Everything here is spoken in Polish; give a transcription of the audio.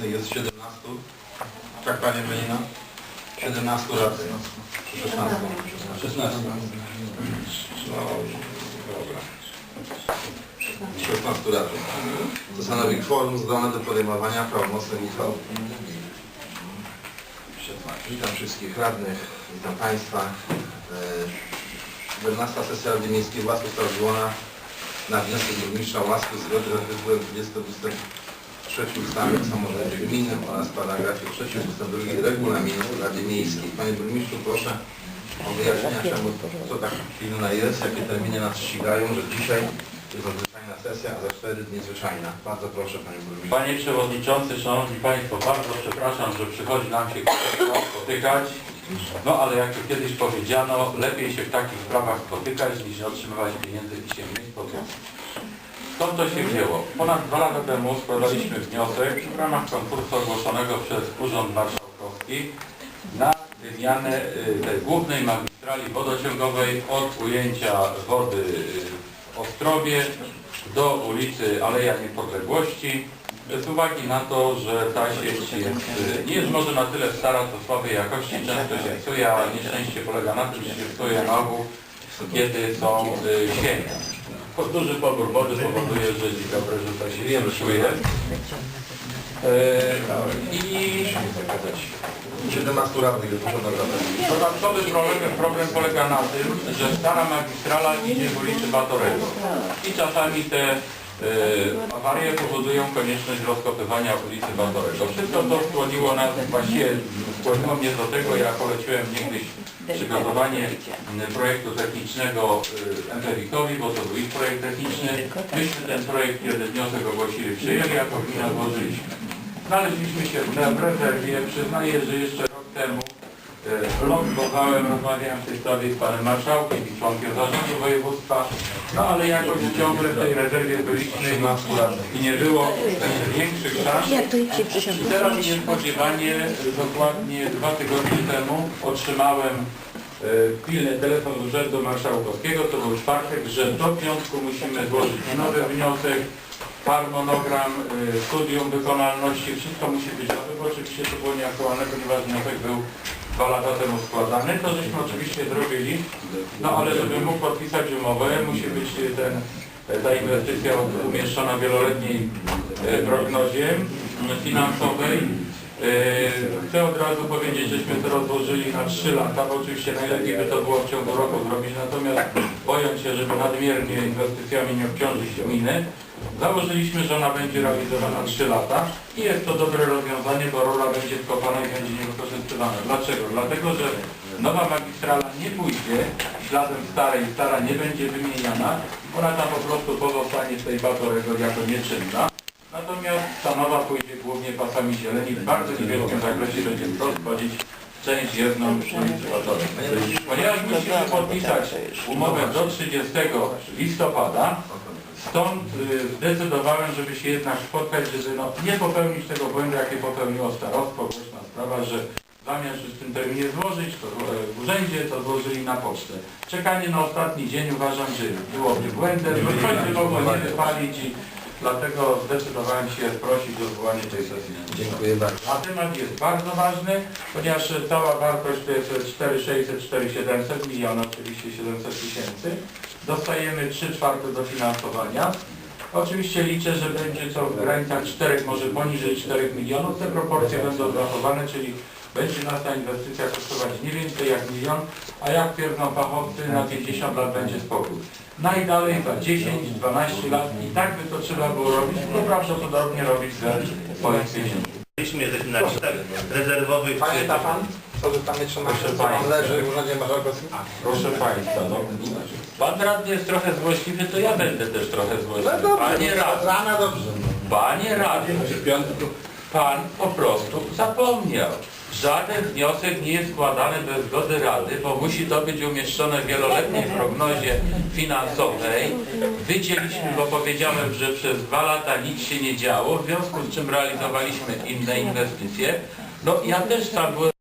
że jest 17. Tak Panie Melina? 17 radnych. Czy 16? 16. No, dobra. 16 radnych. To stanowi kworum zdolne do podejmowania prawomocnych uchwał. Witam wszystkich radnych, witam Państwa. E, 11 sesja Rady Miejskiej Łasku Stawdziłona na wniosek burmistrza zgodnie z 20 ust. 3 ustawy o samorządzie gminnym oraz paragrafie 3 ust. 2 regulaminu Rady Miejskiej. Panie burmistrzu proszę o wyjaśnienia czemu co tak pilna jest, jakie terminy nas ścigają, że dzisiaj jest nadzwyczajna sesja, a za 4 dni zwyczajna. Bardzo proszę Panie burmistrzu. Panie Przewodniczący, Szanowni Państwo, bardzo przepraszam, że przychodzi nam się spotykać. No ale jak to kiedyś powiedziano, lepiej się w takich sprawach spotykać, niż nie otrzymywać pieniędzy pisemnych spotykać. Skąd to się wzięło? Ponad dwa lata temu składaliśmy wniosek w ramach konkursu ogłoszonego przez Urząd Marszałkowski na wymianę y, tej głównej magistrali wodociągowej od ujęcia wody y, w Ostrowie do ulicy Aleja Niepodległości z uwagi na to, że ta sieć jest, y, nie jest może na tyle stara, co słabej jakości, często się psuje, a nieszczęście polega na tym, że się psuje na ogół, kiedy są sienie. Po- Duży pobór wody powoduje, że dzień dobry, że ta się psuje. E, I 17 radnych jest. Dodatkowy problem, problem polega na tym, że stara magistrala idzie w ulicy Batorego i czasami te e, awarie powodują konieczność rozkopywania ulicy Batorego. Wszystko to skłoniło nas, właściwie skłoniło mnie do tego, ja poleciłem niegdyś przygotowanie m, projektu technicznego e, MPWiK-owi, bo to był ich projekt techniczny. Myśmy ten projekt, kiedy wniosek ogłosili, przyjęli, jako gmina złożyliśmy. Znaleźliśmy się w rezerwie, przyznaję, że jeszcze rok temu e, lądowałem, rozmawiałem w tej sprawie z panem marszałkiem i członkiem zarządu województwa, no ale jakoś ciągle w tej rezerwie byliśmy i nie było większych szans. I teraz niespodziewanie, e, dokładnie dwa tygodnie temu otrzymałem e, pilny telefon z Urzędu Marszałkowskiego, to był czwartek, że do piątku musimy złożyć nowy wniosek, harmonogram, y, studium wykonalności, wszystko musi być nowe, bo oczywiście to było nieaktualne, ponieważ wniosek był dwa lata temu składany, to żeśmy oczywiście zrobili, no ale żeby mógł podpisać umowę, musi być y, ten, y, ta inwestycja umieszczona w wieloletniej y, prognozie y, finansowej. Chcę od razu powiedzieć, żeśmy to rozłożyli na 3 lata, bo oczywiście najlepiej by to było w ciągu roku zrobić, natomiast bojąc się, żeby nadmiernie inwestycjami nie obciążyć gminy, założyliśmy, że ona będzie realizowana 3 lata i jest to dobre rozwiązanie, bo rola będzie skopana i będzie niewykorzystywana. Dlaczego? Dlatego, że nowa magistrala nie pójdzie śladem starej, stara nie będzie wymieniana, ona tam po prostu pozostanie z tej Batorego jako nieczynna. Natomiast ta nowa pójdzie głównie pasami zieleni, w bardzo niewielkim zakresie będzie w część jedną. Ponieważ musimy podpisać umowę do 30 listopada, stąd y, zdecydowałem, żeby się jednak spotkać, żeby no, nie popełnić tego błędu, jaki popełniło starostwo, głośna sprawa, że zamiast w tym terminie złożyć to e, w urzędzie, to złożyli na pocztę. Czekanie na ostatni dzień uważam, że byłoby błędem, bo coś by mogło nie wypalić i dlatego zdecydowałem się prosić o zwołanie tej sesji. Dziękuję bardzo. A temat jest bardzo ważny, ponieważ cała wartość to jest 4600, 4700 milionów, oczywiście 700 tysięcy. Dostajemy 3 czwarte dofinansowania. Oczywiście liczę, że będzie to w granicach 4, może poniżej 4 milionów. Te proporcje będą zachowane, czyli będzie nas ta inwestycja kosztować nie więcej jak milion, a jak twierdzą fachowcy, na 50 lat będzie spokój. Najdalej za 10-12 lat i tak by to trzeba było robić, bo prawdopodobnie robić ze swoich pieniędzy. Byliśmy, jesteśmy na czterech rezerwowych. Pamięta Pan, co na Proszę co Pan leży w Urzędzie Marszałkowskim? Proszę Państwa, no, Pan radny jest trochę złośliwy, to ja będę też trochę No złośliwy. dobrze, Panie no, radny, rana dobrze. Panie radny, Pan po prostu zapomniał. Żaden wniosek nie jest składany bez zgody Rady, bo musi to być umieszczone w wieloletniej prognozie finansowej. Wycięliśmy, bo powiedziałem, że przez dwa lata nic się nie działo, w związku z czym realizowaliśmy inne inwestycje. No ja też sam byłem